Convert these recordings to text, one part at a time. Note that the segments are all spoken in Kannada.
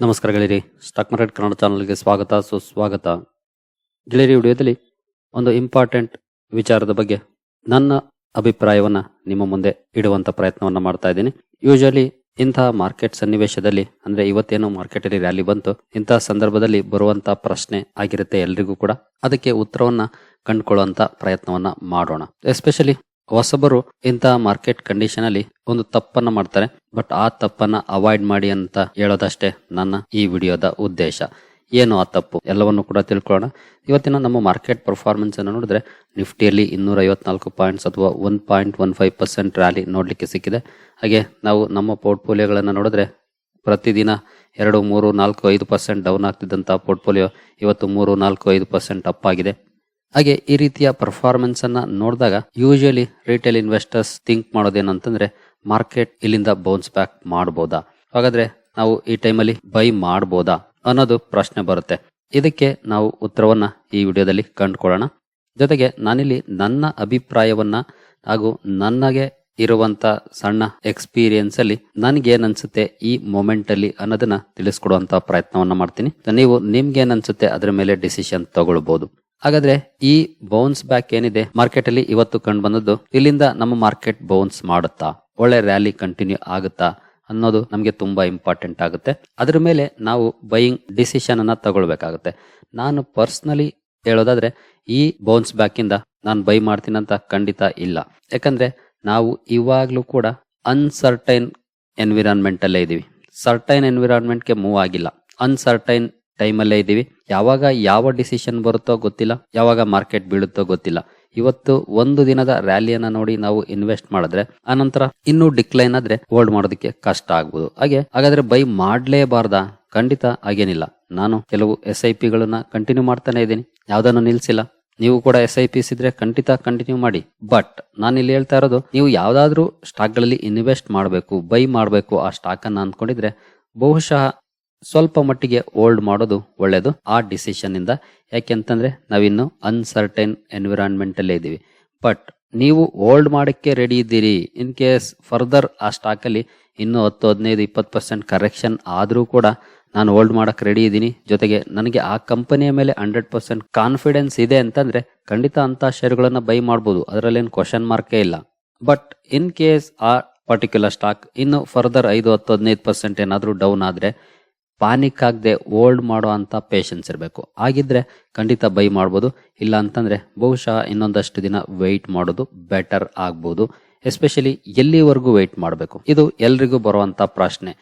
ನಮಸ್ಕಾರ ಗೆಳೆಯರಿ. ಸ್ಟಾಕ್ ಮಾರ್ಕೆಟ್ ಕನ್ನಡ ಚಾನಲ್ಗೆ ಸ್ವಾಗತ, ಸುಸ್ವಾಗತ. ಗೆಳೆಯರಿ, ವಿಡಿಯೋದಲ್ಲಿ ಒಂದು ಇಂಪಾರ್ಟೆಂಟ್ ವಿಚಾರದ ಬಗ್ಗೆ ನನ್ನ ಅಭಿಪ್ರಾಯವನ್ನು ನಿಮ್ಮ ಮುಂದೆ ಇಡುವಂತ ಪ್ರಯತ್ನವನ್ನು ಮಾಡ್ತಾ ಇದ್ದೀನಿ. ಯೂಶಲಿ ಇಂತಹ ಮಾರ್ಕೆಟ್ ಸನ್ನಿವೇಶದಲ್ಲಿ, ಅಂದ್ರೆ ಇವತ್ತೇನು ಮಾರ್ಕೆಟಲ್ಲಿ ರ್ಯಾಲಿ ಬಂತು ಇಂತಹ ಸಂದರ್ಭದಲ್ಲಿ ಬರುವಂತ ಪ್ರಶ್ನೆ ಆಗಿರುತ್ತೆ ಎಲ್ರಿಗೂ ಕೂಡ. ಅದಕ್ಕೆ ಉತ್ತರವನ್ನ ಕಂಡುಕೊಳ್ಳುವಂತ ಪ್ರಯತ್ನವನ್ನ ಮಾಡೋಣ. ಎಸ್ಪೆಷಲಿ ಹೊಸಬರು ಇಂತಹ ಮಾರ್ಕೆಟ್ ಕಂಡೀಷನ್ ಅಲ್ಲಿ ಒಂದು ತಪ್ಪನ್ನ ಮಾಡ್ತಾರೆ. ಬಟ್ ಆ ತಪ್ಪನ್ನ ಅವಾಯ್ಡ್ ಮಾಡಿ ಅಂತ ಹೇಳೋದಷ್ಟೇ ನನ್ನ ಈ ವಿಡಿಯೋದ ಉದ್ದೇಶ. ಏನು ಆ ತಪ್ಪು? ಎಲ್ಲವನ್ನು ಕೂಡ ತಿಳ್ಕೊಳ್ಳೋಣ. ಇವತ್ತಿನ ನಮ್ಮ ಮಾರ್ಕೆಟ್ ಪರ್ಫಾರ್ಮೆನ್ಸ್ ಅನ್ನು ನೋಡಿದ್ರೆ ನಿಫ್ಟಿಯಲ್ಲಿ ಇನ್ನೂರ ಐವತ್ನಾಲ್ಕು ಪಾಯಿಂಟ್ಸ್ ಅಥವಾ one point one five percent rally ನೋಡಲಿಕ್ಕೆ ಸಿಕ್ಕಿದೆ. ಹಾಗೆ ನಾವು ನಮ್ಮ ಪೋರ್ಟ್ಫೋಲಿಯೋಗಳನ್ನು ನೋಡಿದ್ರೆ ಪ್ರತಿದಿನ ಎರಡು, ಮೂರು, ನಾಲ್ಕು, ಐದು ಪರ್ಸೆಂಟ್ ಡೌನ್ ಆಗ್ತಿದ್ದಂಥ ಪೋರ್ಟ್ಫೋಲಿಯೋ ಇವತ್ತು ಮೂರು, ನಾಲ್ಕು, ಐದು ಪರ್ಸೆಂಟ್ ಅಪ್ ಆಗಿದೆ. ಹಾಗೆ ಈ ರೀತಿಯ ಪರ್ಫಾರ್ಮೆನ್ಸ್ ಅನ್ನ ನೋಡಿದಾಗ ಯೂಶಲಿ ರಿಟೇಲ್ ಇನ್ವೆಸ್ಟರ್ಸ್ ಥಿಂಕ್ ಮಾಡೋದೇನಂತಂದ್ರೆ ಮಾರ್ಕೆಟ್ ಇಲ್ಲಿಂದ ಬೌನ್ಸ್ ಬ್ಯಾಕ್ ಮಾಡಬಹುದಾ ಹಾಗಾದ್ರೆ ನಾವು ಈ ಟೈಮಲ್ಲಿ ಬೈ ಮಾಡಬಹುದಾ ಅನ್ನೋದು ಪ್ರಶ್ನೆ ಬರುತ್ತೆ. ಇದಕ್ಕೆ ನಾವು ಉತ್ತರವನ್ನ ಈ ವಿಡಿಯೋದಲ್ಲಿ ಕಂಡುಕೊಳ್ಳೋಣ. ಜೊತೆಗೆ ನಾನಿಲ್ಲಿ ನನ್ನ ಅಭಿಪ್ರಾಯವನ್ನ ಹಾಗೂ ನನಗೆ ಇರುವಂತ ಸಣ್ಣ ಎಕ್ಸ್ಪೀರಿಯನ್ಸ್ ಅಲ್ಲಿ ನನ್ಗೇನ್ ಅನ್ಸುತ್ತೆ ಈ ಮೊಮೆಂಟ್ ಅಲ್ಲಿ ಅನ್ನೋದನ್ನ ತಿಳಿಸ್ಕೊಡುವಂತ ಪ್ರಯತ್ನವನ್ನ ಮಾಡ್ತೀನಿ. ನೀವು ನಿಮ್ಗೇನ್ ಅನ್ಸುತ್ತೆ ಅದ್ರ ಮೇಲೆ ಡಿಸಿಷನ್ ತಗೊಳ್ಬಹುದು ಹಾಗಾದ್ರೆ ಈ ಬೌನ್ಸ್ ಬ್ಯಾಕ್ ಏನಿದೆ? ಮಾರ್ಕೆಟ್ ಅಲ್ಲಿ ಇವತ್ತು ಕಂಡು ಬಂದದ್ದು ಇಲ್ಲಿಂದ ನಮ್ಮ ಮಾರ್ಕೆಟ್ ಬೌನ್ಸ್ ಮಾಡುತ್ತಾ? ಒಳ್ಳೆ ರ್ಯಾಲಿ ಕಂಟಿನ್ಯೂ ಆಗುತ್ತಾ ಅನ್ನೋದು ನಮಗೆ ತುಂಬಾ ಇಂಪಾರ್ಟೆಂಟ್ ಆಗುತ್ತೆ. ಅದ್ರ ಮೇಲೆ ನಾವು ಬೈಯಿಂಗ್ ಡಿಸಿಷನ್ ಅನ್ನ ತಗೊಳ್ಬೇಕಾಗುತ್ತೆ. ನಾನು ಪರ್ಸ್ನಲಿ ಹೇಳೋದಾದ್ರೆ ಈ ಬೌನ್ಸ್ ಬ್ಯಾಕ್ ಇಂದ ನಾನು ಬೈ ಮಾಡ್ತೀನಂತ ಖಂಡಿತ ಇಲ್ಲ. ಯಾಕಂದ್ರೆ ನಾವು ಇವಾಗ್ಲೂ ಕೂಡ ಅನ್ಸರ್ಟೈನ್ ಎನ್ವಿರಾನ್ಮೆಂಟ್ ಅಲ್ಲೇ ಇದೀವಿ. ಸರ್ಟೈನ್ ಎನ್ವಿರಾನ್ಮೆಂಟ್ಗೆ ಮೂವ್ ಆಗಿಲ್ಲ. ಅನ್ಸರ್ಟೈನ್ ಟೈಮಲ್ಲೇ ಇದ್ದೀವಿ ಯಾವಾಗ ಯಾವ ಡಿಸಿಷನ್ ಬರುತ್ತೋ ಗೊತ್ತಿಲ್ಲ. ಯಾವಾಗ ಮಾರ್ಕೆಟ್ ಬೀಳುತ್ತೋ ಗೊತ್ತಿಲ್ಲ. ಇವತ್ತು ಒಂದು ದಿನದ ರ್ಯಾಲಿಯನ್ನ ನೋಡಿ ನಾವು ಇನ್ವೆಸ್ಟ್ ಮಾಡಿದ್ರೆ, ಆನಂತರ ಇನ್ನೂ ಡಿಕ್ಲೈನ್ ಆದ್ರೆ ಹೋಲ್ಡ್ ಮಾಡೋದಕ್ಕೆ ಕಷ್ಟ ಆಗ್ಬೋದು. ಹಾಗೆ, ಹಾಗಾದ್ರೆ ಬೈ ಮಾಡ್ಲೇಬಾರ್ದಾ? ಖಂಡಿತ ಹಾಗೇನಿಲ್ಲ. ನಾನು ಕೆಲವು ಎಸ್ ಐ ಪಿಗಳನ್ನ ಕಂಟಿನ್ಯೂ ಮಾಡ್ತಾನೆ ಇದ್ದೀನಿ. ಯಾವ್ದನ್ನು ನಿಲ್ಸಿಲ್ಲ. ನೀವು ಕೂಡ ಎಸ್ ಐ ಪಿಸ್ ಇದ್ರೆ ಖಂಡಿತ ಕಂಟಿನ್ಯೂ ಮಾಡಿ. ಬಟ್ ನಾನು ಇಲ್ಲಿ ಹೇಳ್ತಾ ಇರೋದು, ನೀವು ಯಾವ್ದಾದ್ರು ಸ್ಟಾಕ್ಗಳಲ್ಲಿ ಇನ್ವೆಸ್ಟ್ ಮಾಡಬೇಕು ಬೈ ಮಾಡಬೇಕು ಆ ಸ್ಟಾಕ್ ಅನ್ನ ಅನ್ಕೊಂಡಿದ್ರೆ ಬಹುಶಃ ಸ್ವಲ್ಪ ಮಟ್ಟಿಗೆ ಹೋಲ್ಡ್ ಮಾಡೋದು ಒಳ್ಳೆಯದು ಆ ಡಿಸಿಷನ್ ಇಂದ ಯಾಕೆಂತಂದ್ರೆ ನಾವಿನ್ನು ಅನ್ಸರ್ಟೈನ್ ಎನ್ವಿರಾನ್ಮೆಂಟ್ ಅಲ್ಲೇ ಇದೀವಿ ಬಟ್ ನೀವು ಹೋಲ್ಡ್ ಮಾಡಕ್ಕೆ ರೆಡಿ ಇದ್ದೀರಿ. ಇನ್ ಕೇಸ್ ಫರ್ದರ್ ಆ ಸ್ಟಾಕ್ ಅಲ್ಲಿ ಇನ್ನು ಹತ್ತು, ಹದಿನೈದು, ಇಪ್ಪತ್ತು ಪರ್ಸೆಂಟ್ ಕರೆಕ್ಷನ್ ಆದರೂ ಕೂಡ ನಾನು ಹೋಲ್ಡ್ ಮಾಡಕ್ಕೆ ರೆಡಿ ಇದ್ದೀನಿ. ಜೊತೆಗೆ ನನಗೆ ಆ ಕಂಪನಿಯ ಮೇಲೆ ಹಂಡ್ರೆಡ್ ಪರ್ಸೆಂಟ್ ಕಾನ್ಫಿಡೆನ್ಸ್ ಇದೆ ಅಂತಂದ್ರೆ ಖಂಡಿತ ಅಂತ ಶೇರ್ಗಳನ್ನ ಬೈ ಮಾಡ್ಬೋದು. ಅದರಲ್ಲೇನು ಕ್ವಶನ್ ಮಾರ್ಕೇ ಇಲ್ಲ. ಬಟ್ ಇನ್ ಕೇಸ್ ಆ ಪರ್ಟಿಕ್ಯುಲರ್ ಸ್ಟಾಕ್ ಇನ್ನು ಫರ್ದರ್ ಐದು, ಹತ್ತು, ಹದಿನೈದು ಪರ್ಸೆಂಟ್ ಏನಾದರೂ ಡೌನ್ ಆದ್ರೆ ಪಾನಿಕ್ ಆಗದೆ ಓಲ್ಡ್ ಮಾಡೋ ಅಂಥ ಪೇಷನ್ಸ್ ಇರಬೇಕು. ಆಗಿದ್ರೆ ಖಂಡಿತ ಬೈ ಮಾಡ್ಬೋದು. ಇಲ್ಲ ಅಂತಂದ್ರೆ ಬಹುಶಃ ಇನ್ನೊಂದಷ್ಟು ದಿನ ವೆಯ್ಟ್ ಮಾಡೋದು ಬೆಟರ್ ಆಗ್ಬೋದು. ಎಸ್ಪೆಷಲಿ ಎಲ್ಲಿವರೆಗೂ ವೆಯ್ಟ್ ಮಾಡಬೇಕು. ಇದು ಎಲ್ರಿಗೂ ಬರುವಂತ ಪ್ರಶ್ನೆ.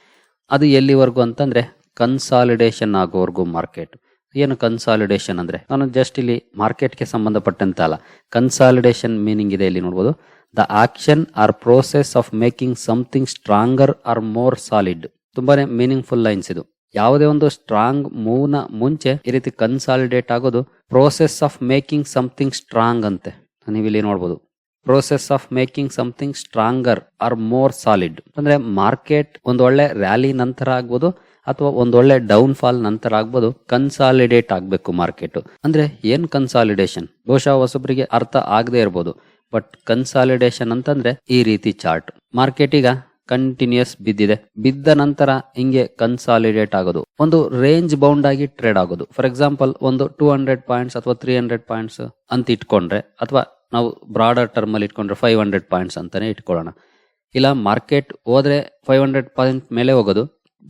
ಅದು ಎಲ್ಲಿವರೆಗೂ ಅಂತಂದ್ರೆ ಕನ್ಸಾಲಿಡೇಷನ್ ಆಗೋವರೆಗೂ ಮಾರ್ಕೆಟ್ ಏನು ಕನ್ಸಾಲಿಡೇಷನ್ ಅಂದ್ರೆ? ನಾನು ಜಸ್ಟ್ ಇಲ್ಲಿ ಮಾರ್ಕೆಟ್ಗೆ ಸಂಬಂಧಪಟ್ಟಂತೆ ಅಲ್ಲ. ಕನ್ಸಾಲಿಡೇಷನ್ ಮೀನಿಂಗ್ ಇದೆ ಇಲ್ಲಿ ನೋಡ್ಬೋದು. The action or process of making something stronger or more solid ತುಂಬಾನೇ ಮೀನಿಂಗ್ಫುಲ್ ಲೈನ್ಸ್ ಇದು. ಯಾವುದೇ ಒಂದು ಸ್ಟ್ರಾಂಗ್ ಮೂವ್ನ ಮುಂಚೆ ಈ ರೀತಿ ಕನ್ಸಾಲಿಡೇಟ್ ಆಗೋದು process of making something strong ಅಂತೆ. ನೀವಿಲ್ಲಿ ನೋಡ್ಬೋದು. Process of making something stronger or more solid ಅಂದ್ರೆ ಮಾರ್ಕೆಟ್ ಒಂದು ಒಳ್ಳೆ ರ್ಯಾಲಿ ನಂತರ ಆಗ್ಬೋದು ಅಥವಾ ಒಂದೊಳ್ಳೆ ಡೌನ್ ಫಾಲ್ ನಂತರ ಆಗ್ಬೋದು ಕನ್ಸಾಲಿಡೇಟ್ ಆಗ್ಬೇಕು ಮಾರ್ಕೆಟ್ ಅಂದ್ರೆ ಏನ್ ಕನ್ಸಾಲಿಡೇಷನ್ ಬಹುಶಃ ಹೊಸಬರಿಗೆ ಅರ್ಥ ಆಗದೆ ಇರ್ಬೋದು. ಬಟ್ ಕನ್ಸಾಲಿಡೇಷನ್ ಅಂತಂದ್ರೆ ಈ ರೀತಿ ಚಾರ್ಟ್ ಮಾರ್ಕೆಟ್ ಈಗ ಕಂಟಿನ್ಯೂಸ್ ಬಿದ್ದಿದೆ. ಬಿದ್ದ ನಂತರ ಹಿಂಗೆ ಕನ್ಸಾಲಿಡೇಟ್ ಆಗೋದು. ಒಂದು ರೇಂಜ್ ಬೌಂಡ್ ಆಗಿ ಟ್ರೇಡ್ ಆಗೋದು. ಫಾರ್ ಎಕ್ಸಾಂಪಲ್ ಒಂದು ಟೂ ಹಂಡ್ರೆಡ್ ಪಾಯಿಂಟ್ಸ್ ಅಥವಾ ತ್ರೀ ಹಂಡ್ರೆಡ್ ಪಾಯಿಂಟ್ಸ್ ಅಂತ ಇಟ್ಕೊಂಡ್ರೆ, ಅಥವಾ ನಾವು ಬ್ರಾಡರ್ ಟರ್ಮ್ ಅಲ್ಲಿ ಇಟ್ಕೊಂಡ್ರೆ ಫೈವ್ ಹಂಡ್ರೆಡ್ ಪಾಯಿಂಟ್ಸ್ ಅಂತಾನೆ ಇಟ್ಕೊಳ್ಳೋಣ. ಇಲ್ಲ ಮಾರ್ಕೆಟ್ ಹೋದ್ರೆ ಫೈವ್ ಹಂಡ್ರೆಡ್ ಪಾಯಿಂಟ್ ಮೇಲೆ ಹೋಗೋದು,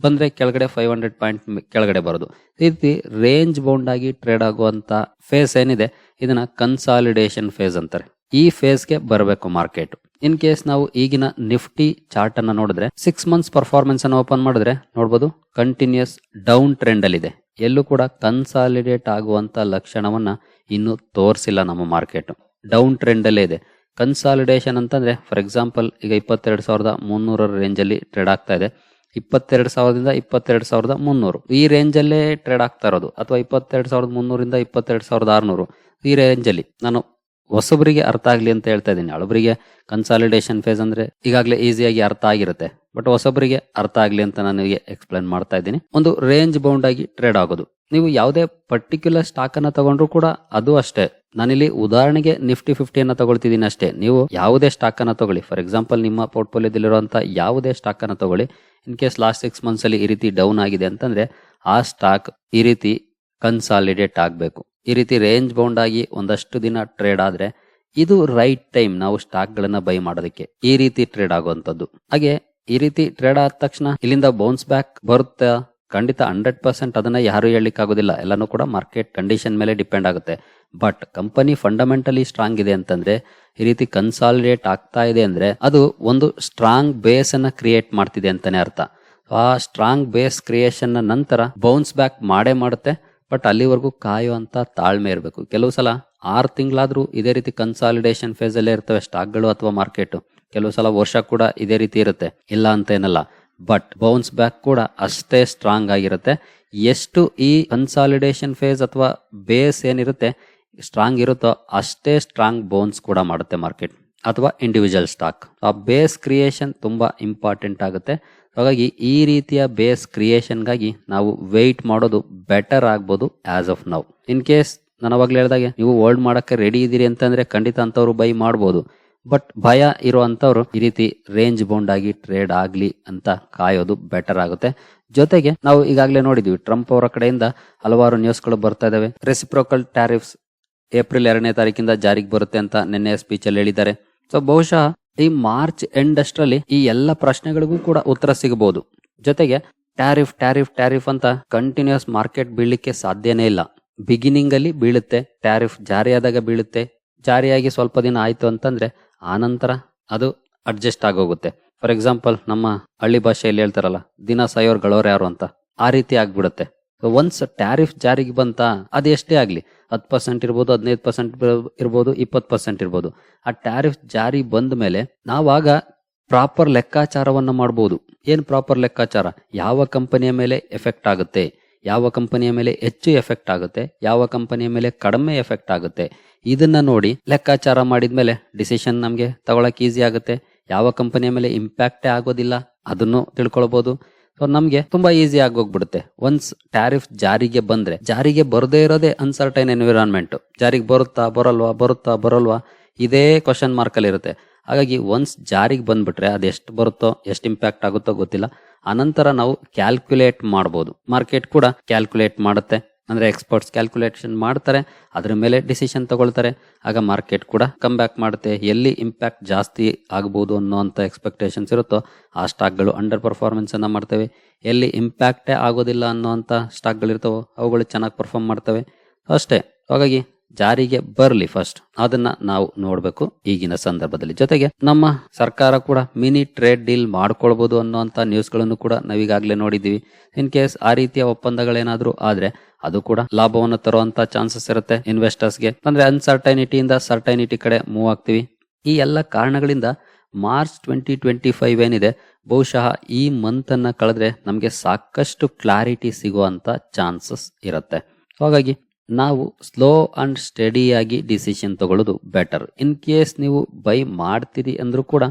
ಬಂದ್ರೆ ಕೆಳಗಡೆ ಫೈವ್ ಹಂಡ್ರೆಡ್ ಪಾಯಿಂಟ್ ಕೆಳಗಡೆ ಬರೋದು. ಈ ರೀತಿ ರೇಂಜ್ ಬೌಂಡ್ ಆಗಿ ಟ್ರೇಡ್ ಆಗುವಂತ ಫೇಸ್ ಏನಿದೆ, ಇದನ್ನ ಕನ್ಸಾಲಿಡೇಷನ್ ಫೇಸ್ ಅಂತಾರೆ. ಈ ಫೇಸ್ಗೆ ಬರಬೇಕು ಮಾರ್ಕೆಟ್ ಇನ್ ಕೇಸ್ ನಾವು ಈಗಿನ ನಿಫ್ಟಿ ಚಾರ್ಟ್ ಅನ್ನ ನೋಡಿದ್ರೆ ಸಿಕ್ಸ್ ಮಂತ್ಸ್ ಪರ್ಫಾರ್ಮೆನ್ಸ್ ಅನ್ನು ಓಪನ್ ಮಾಡಿದ್ರೆ ನೋಡಬಹುದು ಕಂಟಿನ್ಯೂಸ್ ಡೌನ್ ಟ್ರೆಂಡ್ ಅಲ್ಲಿ ಇದೆ ಎಲ್ಲೂ ಕೂಡ ಕನ್ಸಾಲಿಡೇಟ್ ಆಗುವಂತ ಲಕ್ಷಣವನ್ನ ಇನ್ನು ತೋರಿಸಿಲ್ಲ ನಮ್ಮ ಮಾರ್ಕೆಟ್ ಡೌನ್ ಟ್ರೆಂಡ್ ಅಲ್ಲೇ ಇದೆ. ಕನ್ಸಾಲಿಡೇಷನ್ ಅಂತಂದ್ರೆ ಫಾರ್ ಎಕ್ಸಾಂಪಲ್ ಈಗ ಇಪ್ಪತ್ತೆರಡು ಸಾವಿರದ ಮುನ್ನೂರರ ರೇಂಜ್ ಅಲ್ಲಿ ಟ್ರೇಡ್ ಆಗ್ತಾ ಇದೆ. ಇಪ್ಪತ್ತೆರಡು ಸಾವಿರದಿಂದ ಇಪ್ಪತ್ತೆರಡು ಸಾವಿರದ ಮುನ್ನೂರು. ಈ ರೇಂಜ್ ಅಲ್ಲೇ ಟ್ರೇಡ್ ಆಗ್ತಾ ಇರೋದು. ಅಥವಾ ಇಪ್ಪತ್ತೆರಡು ಸಾವಿರದ ಮುನ್ನೂರಿಂದ ಇಪ್ಪತ್ತೆರಡು ಸಾವಿರದ ಆರ್ನೂರು. ಈ ರೇಂಜ್ ಅಲ್ಲಿ ನಾನು ಹೊಸಬರಿಗೆ ಅರ್ಥ ಆಗಲಿ ಅಂತ ಹೇಳ್ತಾ ಇದ್ದೀನಿ. ಹಳಬರಿಗೆ ಕನ್ಸಾಲಿಡೇಷನ್ ಫೇಸ್ ಅಂದ್ರೆ ಈಗಾಗಲೇ ಈಸಿಯಾಗಿ ಅರ್ಥ ಆಗಿರುತ್ತೆ. ಬಟ್ ಹೊಸಬರಿಗೆ ಅರ್ಥ ಆಗಲಿ ಅಂತ ನನಗೆ ಎಕ್ಸ್ಪ್ಲೈನ್ ಮಾಡ್ತಾ ಇದ್ದೀನಿ. ಒಂದು ರೇಂಜ್ ಬೌಂಡ್ ಆಗಿ ಟ್ರೇಡ್ ಆಗೋದು. ನೀವು ಯಾವುದೇ ಪರ್ಟಿಕ್ಯುಲರ್ ಸ್ಟಾಕ್ ಅನ್ನ ತಗೊಂಡ್ರು ಕೂಡ ಅದು ಅಷ್ಟೇ. ನಾನಿಲ್ಲಿ ಉದಾಹರಣೆಗೆ ನಿಫ್ಟಿ ಫಿಫ್ಟಿಯನ್ನು ತಗೊಳ್ತಿದ್ದೀನಿ ಅಷ್ಟೇ. ನೀವು ಯಾವುದೇ ಸ್ಟಾಕ್ ಅನ್ನ ತಗೊಳ್ಳಿ. ಫಾರ್ ಎಕ್ಸಾಂಪಲ್ ನಿಮ್ಮ ಪೋರ್ಟ್ಫೋಲಿಯೋದಲ್ಲಿರುವಂತಹ ಯಾವುದೇ ಸ್ಟಾಕ್ ಅನ್ನ ತಗೊಳ್ಳಿ. In case last six months ಅಲ್ಲಿ ಈ ರೀತಿ ಡೌನ್ ಆಗಿದೆ ಅಂತಂದ್ರೆ ಆ ಸ್ಟಾಕ್ ಈ ರೀತಿ ಕನ್ಸಾಲಿಡೇಟ್ ಆಗಬೇಕು. ಈ ರೀತಿ ರೇಂಜ್ ಬೌಂಡ್ ಆಗಿ ಒಂದಷ್ಟು ದಿನ ಟ್ರೇಡ್ ಆದ್ರೆ ಇದು ರೈಟ್ ಟೈಮ್ ನಾವು ಸ್ಟಾಕ್ ಗಳನ್ನ ಬೈ ಮಾಡೋದಕ್ಕೆ ಈ ರೀತಿ ಟ್ರೇಡ್ ಆಗುವಂತದ್ದು ಹಾಗೆ ಈ ರೀತಿ ಟ್ರೇಡ್ ಆದ ತಕ್ಷಣ ಇಲ್ಲಿಂದ ಬೌನ್ಸ್ ಬ್ಯಾಕ್ ಬರುತ್ತೆ ಖಂಡಿತ ಹಂಡ್ರೆಡ್ ಪರ್ಸೆಂಟ್ ಅದನ್ನ ಯಾರು ಆಗೋದಿಲ್ಲ ಎಲ್ಲಾನು ಕೂಡ ಮಾರ್ಕೆಟ್ ಕಂಡೀಷನ್ ಮೇಲೆ ಡಿಪೆಂಡ್ ಆಗುತ್ತೆ. ಬಟ್ ಕಂಪನಿ ಫಂಡಮೆಂಟಲಿ ಸ್ಟ್ರಾಂಗ್ ಇದೆ ಅಂತಂದ್ರೆ, ಈ ರೀತಿ ಕನ್ಸಾಲಿಡೇಟ್ ಆಗ್ತಾ ಇದೆ ಅಂದ್ರೆ ಅದು ಒಂದು ಸ್ಟ್ರಾಂಗ್ ಬೇಸ್ ಅನ್ನ ಕ್ರಿಯೇಟ್ ಮಾಡ್ತಿದೆ ಅಂತಾನೆ ಅರ್ಥ. ಆ ಸ್ಟ್ರಾಂಗ್ ಬೇಸ್ ಕ್ರಿಯೇಷನ್ ನಂತರ ಬೌನ್ಸ್ ಬ್ಯಾಕ್ ಮಾಡೇ ಮಾಡುತ್ತೆ. ಬಟ್ ಅಲ್ಲಿವರೆಗೂ ಕಾಯುವಂತ ತಾಳ್ಮೆ ಇರಬೇಕು. ಕೆಲವು ಸಲ ಆರು ತಿಂಗಳಾದರೂ ಇದೇ ರೀತಿ ಕನ್ಸಾಲಿಡೇಷನ್ ಫೇಸ್ ಅಲ್ಲೇ ಇರ್ತವೆ, ಸ್ಟಾಕ್ಗಳು ಅಥವಾ ಮಾರ್ಕೆಟ್ ಕೆಲವು ಸಲ ವರ್ಷ ಕೂಡ ಇದೇ ರೀತಿ ಇರುತ್ತೆ. ಇಲ್ಲ ಅಂತ ಏನಲ್ಲ. ಬಟ್ ಬೌನ್ಸ್ ಬ್ಯಾಕ್ ಕೂಡ ಅಷ್ಟೇ ಸ್ಟ್ರಾಂಗ್ ಆಗಿರುತ್ತೆ. ಎಷ್ಟು ಈ ಕನ್ಸಾಲಿಡೇಷನ್ ಫೇಸ್ ಅಥವಾ ಬೇಸ್ ಏನಿರುತ್ತೆ ಸ್ಟ್ರಾಂಗ್ ಇರುತ್ತೋ ಅಷ್ಟೇ ಸ್ಟ್ರಾಂಗ್ ಬೌನ್ಸ್ ಕೂಡ ಮಾಡುತ್ತೆ ಮಾರ್ಕೆಟ್ ಅಥವಾ ಇಂಡಿವಿಜುವಲ್ ಸ್ಟಾಕ್ ಆ ಬೇಸ್ ಕ್ರಿಯೇಷನ್ ತುಂಬ ಇಂಪಾರ್ಟೆಂಟ್ ಆಗುತ್ತೆ. ಹಾಗಾಗಿ ಈ ರೀತಿಯ ಬೇಸ್ ಕ್ರಿಯೇಷನ್ಗಾಗಿ ನಾವು ವೆಯ್ಟ್ ಮಾಡೋದು ಬೆಟರ್ ಆಗ್ಬೋದು as of now in case ನಾನು ಅವಾಗ್ಲೇ ಹೇಳಿದಾಗೆ, ನೀವು ಹೋಲ್ಡ್ ಮಾಡಕ್ಕೆ ರೆಡಿ ಇದ್ದೀರಿ ಅಂತಂದ್ರೆ ಖಂಡಿತ ಅಂತವ್ರು ಬೈ ಮಾಡ್ಬೋದು. ಬಟ್ ಭಯ ಇರುವಂತವ್ರು ಈ ರೀತಿ ರೇಂಜ್ ಬೌಂಡ್ ಆಗಿ ಟ್ರೇಡ್ ಆಗಲಿ ಅಂತ ಕಾಯೋದು ಬೆಟರ್ ಆಗುತ್ತೆ. ಜೊತೆಗೆ ನಾವು ಈಗಾಗಲೇ ನೋಡಿದ್ವಿ ಟ್ರಂಪ್ ಅವರ ಕಡೆಯಿಂದ ಹಲವಾರು ನ್ಯೂಸ್ಗಳು ಬರ್ತಾ ಇದಾವೆ. ರೆಸಿಪ್ರೋಕಲ್ ಟ್ಯಾರಿಫ್ಸ್ ಏಪ್ರಿಲ್ ಎರಡನೇ ತಾರೀಕಿಂದ ಜಾರಿಗೆ ಬರುತ್ತೆ ಅಂತ ನಿನ್ನೆ ಸ್ಪೀಚ್ ಅಲ್ಲಿ ಹೇಳಿದ್ದಾರೆ. ಸೊ ಬಹುಶಃ ಈ ಮಾರ್ಚ್ ಎಂಡ್ ಅಷ್ಟರಲ್ಲಿ ಈ ಎಲ್ಲ ಪ್ರಶ್ನೆಗಳಿಗೂ ಕೂಡ ಉತ್ತರ ಸಿಗಬಹುದು. ಜೊತೆಗೆ ಟ್ಯಾರಿಫ್ ಟ್ಯಾರಿಫ್ ಟ್ಯಾರಿಫ್ ಅಂತ ಕಂಟಿನ್ಯೂಸ್ ಮಾರ್ಕೆಟ್ ಬೀಳಲಿಕ್ಕೆ ಸಾಧ್ಯನೇ ಇಲ್ಲ. ಬಿಗಿನಿಂಗ್ ಅಲ್ಲಿ ಬೀಳುತ್ತೆ ಟ್ಯಾರಿಫ್ ಜಾರಿಯಾದಾಗ ಬೀಳುತ್ತೆ, ಜಾರಿಯಾಗಿ ಸ್ವಲ್ಪ ದಿನ ಆಯ್ತು ಅಂತಂದ್ರೆ ಆನಂತರ ಅದು ಅಡ್ಜಸ್ಟ್ ಆಗೋಗುತ್ತೆ. ಫಾರ್ ಎಕ್ಸಾಂಪಲ್ ನಮ್ಮ ಹಳ್ಳಿ ಭಾಷೆಯಲ್ಲಿ ಹೇಳ್ತಾರಲ್ಲ, ದಿನ ಸಾಯೋರ್ ಗಳೋರ್ ಯಾರು ಅಂತ, ಆ ರೀತಿ ಆಗ್ಬಿಡುತ್ತೆ. ಒನ್ಸ್ ಟ್ಯಾರಿಫ್ ಜಾರಿಗೆ ಬಂತ, ಅದು ಎಷ್ಟೇ ಆಗಲಿ, ಹತ್ತು ಪರ್ಸೆಂಟ್ ಇರ್ಬೋದು, ಹದಿನೈದು ಪರ್ಸೆಂಟ್ ಇರ್ಬೋದು, ಇಪ್ಪತ್ತು ಪರ್ಸೆಂಟ್ ಇರ್ಬೋದು. ಆ ಟ್ಯಾರಿಫ್ ಜಾರಿ ಬಂದ ಮೇಲೆ ನಾವಾಗ ಪ್ರಾಪರ್ ಲೆಕ್ಕಾಚಾರವನ್ನು ಮಾಡಬಹುದು ಏನು ಪ್ರಾಪರ್ ಲೆಕ್ಕಾಚಾರ? ಯಾವ ಕಂಪನಿಯ ಮೇಲೆ ಎಫೆಕ್ಟ್ ಆಗುತ್ತೆ? ಯಾವ ಕಂಪನಿಯ ಮೇಲೆ ಹೆಚ್ಚು ಎಫೆಕ್ಟ್ ಆಗುತ್ತೆ? ಯಾವ ಕಂಪನಿಯ ಮೇಲೆ ಕಡಿಮೆ ಎಫೆಕ್ಟ್ ಆಗುತ್ತೆ? ಇದನ್ನ ನೋಡಿ ಲೆಕ್ಕಾಚಾರ ಮಾಡಿದ್ಮೇಲೆ ಡಿಸಿಷನ್ ನಮಗೆ ತಗೊಳಕ್ ಈಸಿ ಆಗುತ್ತೆ. ಯಾವ ಕಂಪನಿಯ ಮೇಲೆ ಇಂಪ್ಯಾಕ್ಟೇ ಆಗೋದಿಲ್ಲ, ಅದನ್ನು ತಿಳ್ಕೊಳ್ಬಹುದು ಸೊ ನಮ್ಗೆ ತುಂಬಾ ಈಸಿ ಆಗೋಗ್ಬಿಡುತ್ತೆ ಒನ್ಸ್ ಟ್ಯಾರಿಫ್ ಜಾರಿಗೆ ಬಂದ್ರೆ, ಜಾರಿಗೆ ಬರದೇ ಇರೋದೇ ಅನ್ಸರ್ಟೈನ್ ಎನ್ವಿರಾನ್ಮೆಂಟ್ ಜಾರಿಗೆ ಬರುತ್ತಾ, ಬರಲ್ವಾ ಬರುತ್ತಾ, ಬರಲ್ವಾ, ಇದೇ ಕ್ವಶನ್ ಮಾರ್ಕ್ ಅಲ್ಲಿ ಇರುತ್ತೆ. ಹಾಗಾಗಿ ಒನ್ಸ್ ಜಾರಿಗೆ ಬಂದ್ಬಿಟ್ರೆ ಅದು ಎಷ್ಟು ಬರುತ್ತೋ, ಎಷ್ಟು ಇಂಪ್ಯಾಕ್ಟ್ ಆಗುತ್ತೋ ಗೊತ್ತಿಲ್ಲ. ಅನಂತರ ನಾವು ಕ್ಯಾಲ್ಕುಲೇಟ್ ಮಾಡ್ಬೋದು. ಮಾರ್ಕೆಟ್ ಕೂಡ ಕ್ಯಾಲ್ಕುಲೇಟ್ ಮಾಡುತ್ತೆ. ಅಂದ್ರೆ ಎಕ್ಸ್ಪರ್ಟ್ಸ್ ಕ್ಯಾಲ್ಕುಲೇಷನ್ ಮಾಡ್ತಾರೆ, ಅದರ ಮೇಲೆ ಡಿಸಿಷನ್ ತಗೊಳ್ತಾರೆ. ಆಗ ಮಾರ್ಕೆಟ್ ಕೂಡ ಕಮ್ ಬ್ಯಾಕ್ ಮಾಡುತ್ತೆ. ಎಲ್ಲಿ ಇಂಪ್ಯಾಕ್ಟ್ ಜಾಸ್ತಿ ಆಗ್ಬೋದು ಅನ್ನೋಂಥ ಎಕ್ಸ್ಪೆಕ್ಟೇಷನ್ಸ್ ಇರುತ್ತೋ, ಆ ಸ್ಟಾಕ್ಗಳು ಅಂಡರ್ ಪರ್ಫಾರ್ಮೆನ್ಸನ್ನು ಮಾಡ್ತವೆ. ಎಲ್ಲಿ ಇಂಪ್ಯಾಕ್ಟೇ ಆಗೋದಿಲ್ಲ ಅನ್ನೋಂಥ ಸ್ಟಾಕ್ಗಳು ಇರ್ತವೋ ಅವುಗಳು ಚೆನ್ನಾಗಿ ಪರ್ಫಾರ್ಮ್ ಮಾಡ್ತವೆ. ಅಷ್ಟೇ. ಹಾಗಾಗಿ ಜಾರಿಗೆ ಬರಲಿ ಫಸ್ಟ್ ಅದನ್ನ ನಾವು ನೋಡಬೇಕು ಈಗಿನ ಸಂದರ್ಭದಲ್ಲಿ. ಜೊತೆಗೆ ನಮ್ಮ ಸರ್ಕಾರ ಕೂಡ ಮಿನಿ ಟ್ರೇಡ್ ಡೀಲ್ ಮಾಡ್ಕೊಳ್ಬಹುದು ಅನ್ನೋಂಥ ನ್ಯೂಸ್ಗಳನ್ನು ಕೂಡ ನಾವೀಗಾಗಲೇ ನೋಡಿದ್ದೀವಿ. ಇನ್ ಕೇಸ್ ಆ ರೀತಿಯ ಒಪ್ಪಂದಗಳೇನಾದರೂ ಆದರೆ ಅದು ಕೂಡ ಲಾಭವನ್ನು ತರುವಂತ ಚಾನ್ಸಸ್ ಇರುತ್ತೆ ಇನ್ವೆಸ್ಟರ್ಸ್ಗೆ ಅಂದ್ರೆ ಅನ್ಸರ್ಟೈನಿಟಿಯಿಂದ ಸರ್ಟೈನಿಟಿ ಕಡೆ ಮೂವ್ ಆಗ್ತೀವಿ. ಈ ಎಲ್ಲ ಕಾರಣಗಳಿಂದ ಮಾರ್ಚ್ ಟ್ವೆಂಟಿ ಟ್ವೆಂಟಿ ಫೈವ್ ಏನಿದೆ, ಬಹುಶಃ ಈ ಮಂತ್ ಅನ್ನ ಕಳೆದ್ರೆ ನಮಗೆ ಸಾಕಷ್ಟು ಕ್ಲಾರಿಟಿ ಸಿಗುವಂತ ಚಾನ್ಸಸ್ ಇರುತ್ತೆ. ಹಾಗಾಗಿ ನಾವು ಸ್ಲೋ ಅಂಡ್ ಸ್ಟಡಿಯಾಗಿ ಡಿಸಿಷನ್ ತಗೊಳ್ಳೋದು ಬೆಟರ್ ಇನ್ ಕೇಸ್ ನೀವು ಬೈ ಮಾಡ್ತೀರಿ ಅಂದರೂ ಕೂಡ,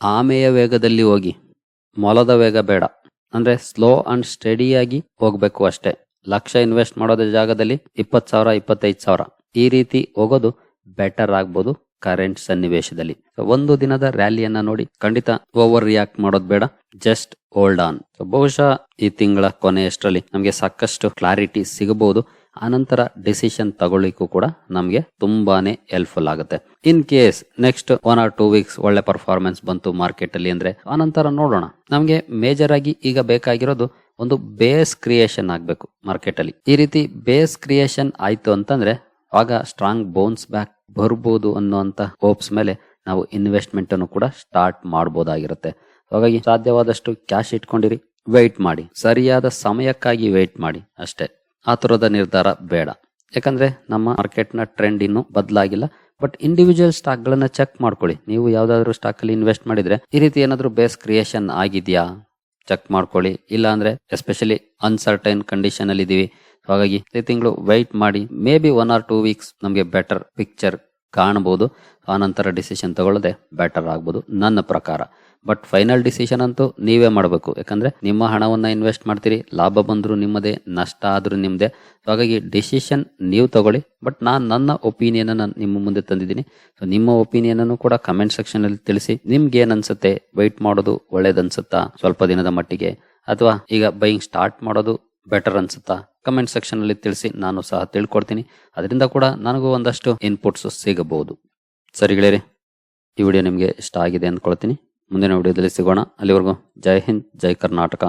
ಆಮೆಯ ವೇಗದಲ್ಲಿ ಹೋಗಿ, ಮೊಲದ ವೇಗ ಬೇಡ. ಅಂದರೆ ಸ್ಲೋ ಅಂಡ್ ಸ್ಟಡಿಯಾಗಿ ಹೋಗಬೇಕು ಅಷ್ಟೇ. ಲಕ್ಷ ಇನ್ವೆಸ್ಟ್ ಮಾಡೋದ್ರ ಜಾಗದಲ್ಲಿ ಇಪ್ಪತ್ತು ಸಾವಿರ, ಇಪ್ಪತ್ತೈದು ಸಾವಿರ. ಈ ರೀತಿ ಹೋಗೋದು ಬೆಟರ್ ಆಗ್ಬೋದು ಕರೆಂಟ್ ಸನ್ನಿವೇಶದಲ್ಲಿ. ಒಂದು ದಿನದ ರ್ಯಾಲಿಯನ್ನ ನೋಡಿ ಖಂಡಿತ ಓವರ್ ರಿಯಾಕ್ಟ್ ಮಾಡೋದು ಬೇಡ ಜಸ್ಟ್ ಹೋಲ್ಡ್ ಆನ್ ಬಹುಶಃ ಈ ತಿಂಗಳ ಕೊನೆಯಷ್ಟರಲ್ಲಿ ನಮಗೆ ಸಾಕಷ್ಟು ಕ್ಲಾರಿಟಿ ಸಿಗಬಹುದು. ಆನಂತರ ಡಿಸಿಷನ್ ತಗೊಳ್ಳಿಕ್ಕೂ ಕೂಡ ನಮಗೆ ತುಂಬಾನೇ ಹೆಲ್ಪ್ಫುಲ್ ಆಗುತ್ತೆ. In case next one or two weeks ಒಳ್ಳೆ ಪರ್ಫಾರ್ಮೆನ್ಸ್ ಬಂತು ಮಾರ್ಕೆಟ್ ಅಲ್ಲಿ ಅಂದ್ರೆ ಆನಂತರ ನೋಡೋಣ. ನಮಗೆ ಮೇಜರ್ ಆಗಿ ಈಗ ಬೇಕಾಗಿರೋದು ಒಂದು ಬೇಸ್ ಕ್ರಿಯೇಷನ್ ಆಗಬೇಕು ಮಾರ್ಕೆಟ್ ಅಲ್ಲಿ. ಈ ರೀತಿ ಬೇಸ್ ಕ್ರಿಯೇಷನ್ ಆಯ್ತು ಅಂತಂದ್ರೆ ಆಗ ಸ್ಟ್ರಾಂಗ್ ಬೋನ್ಸ್ ಬ್ಯಾಕ್ ಬರ್ಬೋದು ಅನ್ನುವಂತ ಹೋಪ್ಸ್ ಮೇಲೆ ನಾವು ಇನ್ವೆಸ್ಟ್ಮೆಂಟ್ ಅನ್ನು ಕೂಡ ಸ್ಟಾರ್ಟ್ ಮಾಡಬಹುದಾಗಿರುತ್ತೆ ಹಾಗಾಗಿ ಸಾಧ್ಯವಾದಷ್ಟು ಕ್ಯಾಶ್ ಇಟ್ಕೊಂಡಿರಿ ವೆಯ್ಟ್ ಮಾಡಿ. ಸರಿಯಾದ ಸಮಯಕ್ಕಾಗಿ ವೆಯ್ಟ್ ಮಾಡಿ ಅಷ್ಟೇ. ಆ ತರದ ನಿರ್ಧಾರ ಬೇಡ. ಯಾಕಂದ್ರೆ ನಮ್ಮ ಮಾರ್ಕೆಟ್ನ ಟ್ರೆಂಡ್ ಇನ್ನು ಬದಲಾಗಿಲ್ಲ. ಬಟ್ ಇಂಡಿವಿಜುವಲ್ ಸ್ಟಾಕ್ ಗಳನ್ನ ಚೆಕ್ ಮಾಡ್ಕೊಳ್ಳಿ. ನೀವು ಯಾವ್ದಾದ್ರು ಸ್ಟಾಕ್ ಅಲ್ಲಿ ಇನ್ವೆಸ್ಟ್ ಮಾಡಿದ್ರೆ ಈ ರೀತಿ ಏನಾದ್ರು ಬೇಸ್ ಕ್ರಿಯೇಷನ್ ಆಗಿದೆಯಾ? ಚೆಕ್ ಮಾಡ್ಕೊಳ್ಳಿ. ಇಲ್ಲ ಅಂದ್ರೆ ಎಸ್ಪೆಷಲಿ ಅನ್ಸರ್ಟೈನ್ ಕಂಡೀಷನ್ ಅಲ್ಲಿ ಇದೀವಿ ಹಾಗಾಗಿ ಈ ತಿಂಗಳು ವೈಟ್ ಮಾಡಿ. Maybe one or two weeks ನಮಗೆ ಬೆಟರ್ ಪಿಕ್ಚರ್ ಕಾಣಬಹುದು. ಆನಂತರ ಡಿಸಿಷನ್ ತಗೊಳ್ಳದೆ ಬೆಟರ್ ಆಗ್ಬೋದು ನನ್ನ ಪ್ರಕಾರ. ಬಟ್ ಫೈನಲ್ ಡಿಸಿಷನ್ ಅಂತೂ ನೀವೇ ಮಾಡಬೇಕು. ಯಾಕಂದ್ರೆ ನಿಮ್ಮ ಹಣವನ್ನ ಇನ್ವೆಸ್ಟ್ ಮಾಡ್ತೀರಿ, ಲಾಭ ಬಂದರೂ ನಿಮ್ಮದೇ, ನಷ್ಟ ಆದರೂ ನಿಮ್ಮದೇ ಸೊ ಹಾಗಾಗಿ ಡಿಸಿಷನ್ ನೀವು ತಗೊಳ್ಳಿ. ಬಟ್ ನಾನು ನನ್ನ ಒಪಿನಿಯನ್ ನಾನು ನಿಮ್ಮ ಮುಂದೆ ತಂದಿದ್ದೀನಿ. ಸೊ ನಿಮ್ಮ ಒಪಿನಿಯನ್ನು ಕೂಡ ಕಮೆಂಟ್ ಸೆಕ್ಷನ್ ಅಲ್ಲಿ ತಿಳಿಸಿ. ನಿಮ್ಗೆ ಏನು ಅನ್ಸುತ್ತೆ ವೆಯ್ಟ್ ಮಾಡೋದು ಒಳ್ಳೇದನ್ಸುತ್ತಾ? ಸ್ವಲ್ಪ ದಿನದ ಮಟ್ಟಿಗೆ. ಅಥವಾ ಈಗ ಬೈಯಿಂಗ್ ಸ್ಟಾರ್ಟ್ ಮಾಡೋದು ಬೆಟರ್ ಅನ್ಸುತ್ತಾ? ಕಮೆಂಟ್ ಸೆಕ್ಷನ್ ಅಲ್ಲಿ ತಿಳಿಸಿ, ನಾನು ಸಹ ತಿಳ್ಕೊಡ್ತೀನಿ. ಅದರಿಂದ ಕೂಡ ನನಗೂ ಒಂದಷ್ಟು ಇನ್ಪುಟ್ಸ್ ಸಿಗಬಹುದು. ಸರಿ ಗೆಳೆಯರಿ, ಈ ವಿಡಿಯೋ ನಿಮಗೆ ಇಷ್ಟ ಆಗಿದೆ ಅಂದ್ಕೊಳ್ತೀನಿ. ಮುಂದಿನ ವಿಡಿಯೋದಲ್ಲಿ ಸಿಗೋಣ. ಅಲ್ಲಿವರೆಗೂ ಜೈ ಹಿಂದ್, ಜೈ ಕರ್ನಾಟಕ.